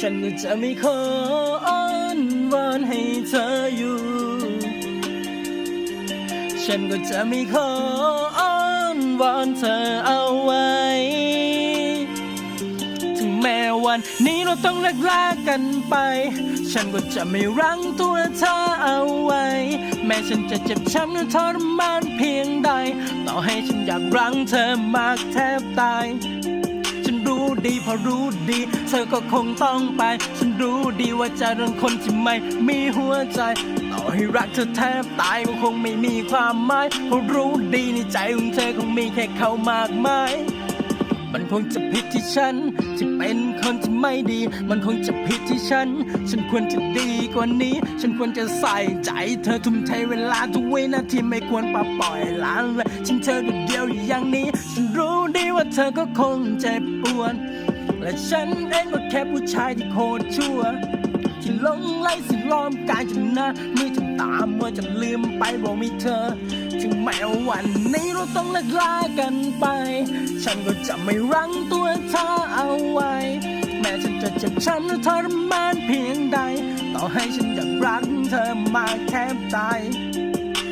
ฉันก็จะไม่ขออ้อนวอนให้เธออยู่ ฉันก็จะไม่ขออ้อนวอนเธอเอาไว้ ถึงแม้วันนี้เราต้องเลิกลากันไป ฉันก็จะไม่รั้งตัวเธอเอาไว้ แม้ฉันจะเจ็บช้ำและทรมานเพียงใด ต่อให้ฉันอยากรั้งเธอมากแทบตาย ดีพอรู้ดี เธอก็คงต้องไป ฉันรู้ดีว่าใจเรื่องคนที่ไม่มีหัวใจ ต่อให้รักเธอแทบตายก็คงไม่มีความหมายเพราะรู้ดีในใจของเธอคงมีแค่เขามากมาย มันคงจะผิดที่ฉัน ที่เป็นคนที่ไม่ดี มันคงจะผิดที่ฉัน ฉันควรจะดีกว่านี้ ฉันควรจะใส่ใจ เธอทุ่มเทเวลาทุกวินาทีไม่ควรปล่อยปล่อยล้างเลยฉันเธอเดียวอย่างนี้ ฉันรู้ดีว่าเธอก็คงเจ็บปวดและฉันเองก็แค่ผู้ชายที่โคตรชั่วที่หลงไหลสิ่งล้อมกายจนนะไม่จน ตามว่าจะลืมไปว่ามีเธอ ถึงแม้วันนี้เราต้องเลิกลากันไป ฉันก็จะไม่รั้งตัวเธอเอาไว้ แม้ฉันจะเจ็บช้ำและทรมานเพียงใด ต่อให้ฉันอยากรักเธอมากแทบตาย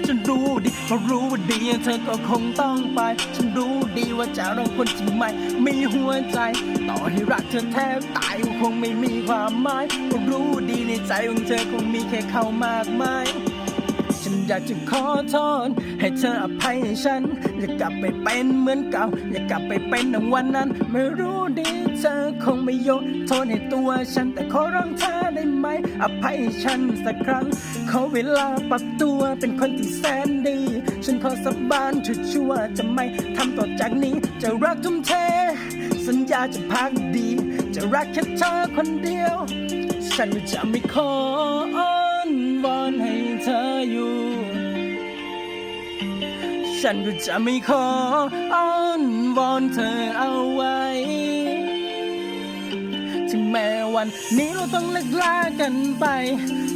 ฉันรู้ดีเพราะรู้ว่าดีเธอก็คงต้องไป ฉันรู้ดีว่าจะรักคนที่ไม่มีหัวใจ ต่อให้รักเธอแทบตายก็คงไม่มีความหมายเพราะรู้ดีในใจของเธอคงมีแค่เขามากมายฉันอยากจะขอโทษให้เธออภัยให้ฉัน อย่ากลับไปเป็นเหมือนเก่า อย่ากลับไปเป็นดังวันนั้น ไม่รู้ดีเธอคงไม่ยกโทษให้ตัวฉันแต่ขอร้องเธอ อภัยฉันสักครั้ง ขอเวลาปรับตัวเป็นคนที่แสนดี ฉันขอสบานชั่วจะไม่ทำต่อจากนี้ จะรักทุ่มเท สัญญาจะพักดี จะรักแค่เธอคนเดียว ฉันจะไม่ขออ้อนวอนให้เธออยู่ ฉันก็จะไม่ขออ้อนวอนเธอเอาไว้ ถึงแม้วันนี้เราต้องเลิกลากันไป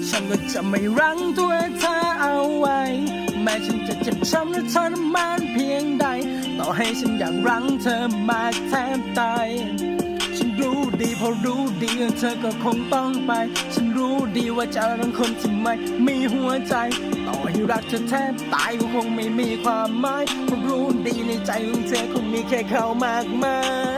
ฉันก็จะไม่รั้งตัวเธอเอาไว้ แม้ฉันจะเจ็บช้ำและทรมานเพียงใด ต่อให้ฉันอยากรั้งเธอมากแทบตายฉันรู้ดีเพราะรู้ดีเธอก็คงต้องไป ฉันรู้ดีว่าจะรักคนที่ไม่มีหัวใจ ต่อให้รักเธอแทบตายก็คงไม่มีความหมายเพราะรู้ดีในใจของเธอคงมีแค่เขามากมาย